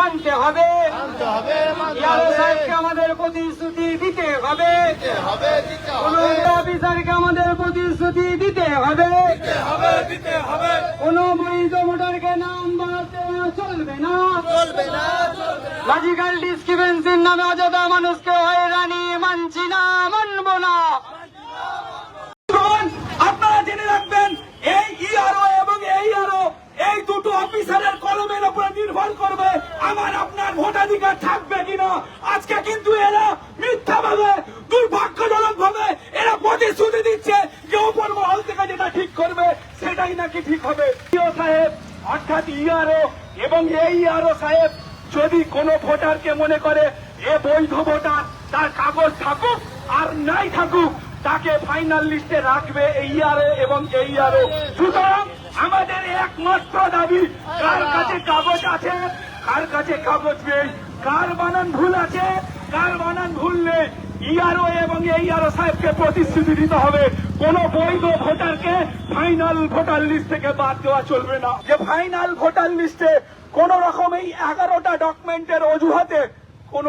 মানতে হবে। মানতে হবে মানতে ইয়ারো হবে। সাহেবকে আমাদের প্রতিশ্রুতি দিতে হবে। দিতে কোন হবে আমাদের প্রতিশ্রুতি দিতে হবে। দিতে হবে দিতে হবে। কোন বৈধ ভোটারকে নাম চলবে না। চলবে না লজিক্যাল ডিসক্রিপেন্সির নামে অযথা মানুষকে হয়রানি মানছি না মানব না। আপনারা জেনে রাখবেন এই ইআরও এবং এই আরও এই দুটো অফিসারের কলমের উপরে নির্ভর করবে। আমার আপনার ভোটাধিকার থাকবে কিনা? আজকে কিন্তু এরা মিথ্যা ভাবে দুর্ভাগ্যজনক ভাবে এরা প্রতিশ্রুতি দিচ্ছে যে ওপর মহল থেকে যেটা ঠিক করবে, সেটাই নাকি ঠিক হবে। সাহেব, অর্থাৎ ইআরও এবং এই ইআরও সাহেব যদি কোনো ভোটারকে মনে করে এ বৈধ ভোটার, তার কাগজ থাকুক আর নাই থাকুক, তাকে ফাইনাল লিস্টে রাখবে এই ইয়ারে এবং এই ইয়ারে সুতরাং আমাদের একমাত্র দাবি, কার কাছে কাগজ আছে কার কাছে কাগজ নেই? কার বানান ভুল আছে? কার বানান ভুল নেই? ইয়ারও এবং এই ইয়ারও সাহেবকে প্রতিশ্রুতি দিতে হবে। কোন বৈধ ভোটারকে ফাইনাল ভোটার লিস্ট থেকে বাদ দেওয়া চলবে না। যে ফাইনাল ভোটার লিস্টে কোন রকম এই এগারোটা ডকুমেন্টের অজুহাতে কোন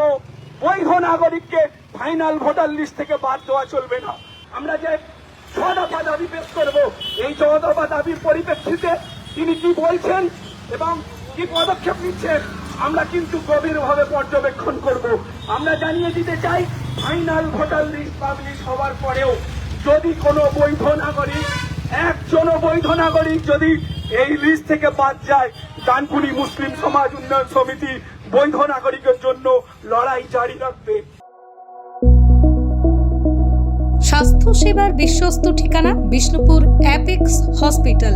বৈধ নাগরিককে ফাইনাল ভোটার লিস্ট থেকে বাদ দেওয়া চলবে না। আমরা যে ছ দফা দাবি পেশ করব, এই ছ দফা দাবির পরিপ্রেক্ষিতে তিনি কি বলছেন? এবং কি পদক্ষেপ নিচ্ছেন, আমরা কিন্তু গভীরভাবে পর্যবেক্ষণ করব। আমরা জানিয়ে দিতে চাই, ফাইনাল ভোটার লিস্ট পাবলিশ হওয়ার পরেও যদি কোনো বৈধ নাগরিক, একজনও বৈধ নাগরিক যদি এই লিস্ট থেকে বাদ যায়, ডানকুনি মুসলিম সমাজ উন্নয়ন সমিতি বৈধ নাগরিকের জন্য লড়াই জারি রাখবে। স্বাস্থ্য সেবার বিশ্বস্ত ঠিকানা, বিষ্ণুপুর অ্যাপেক্স হসপিটাল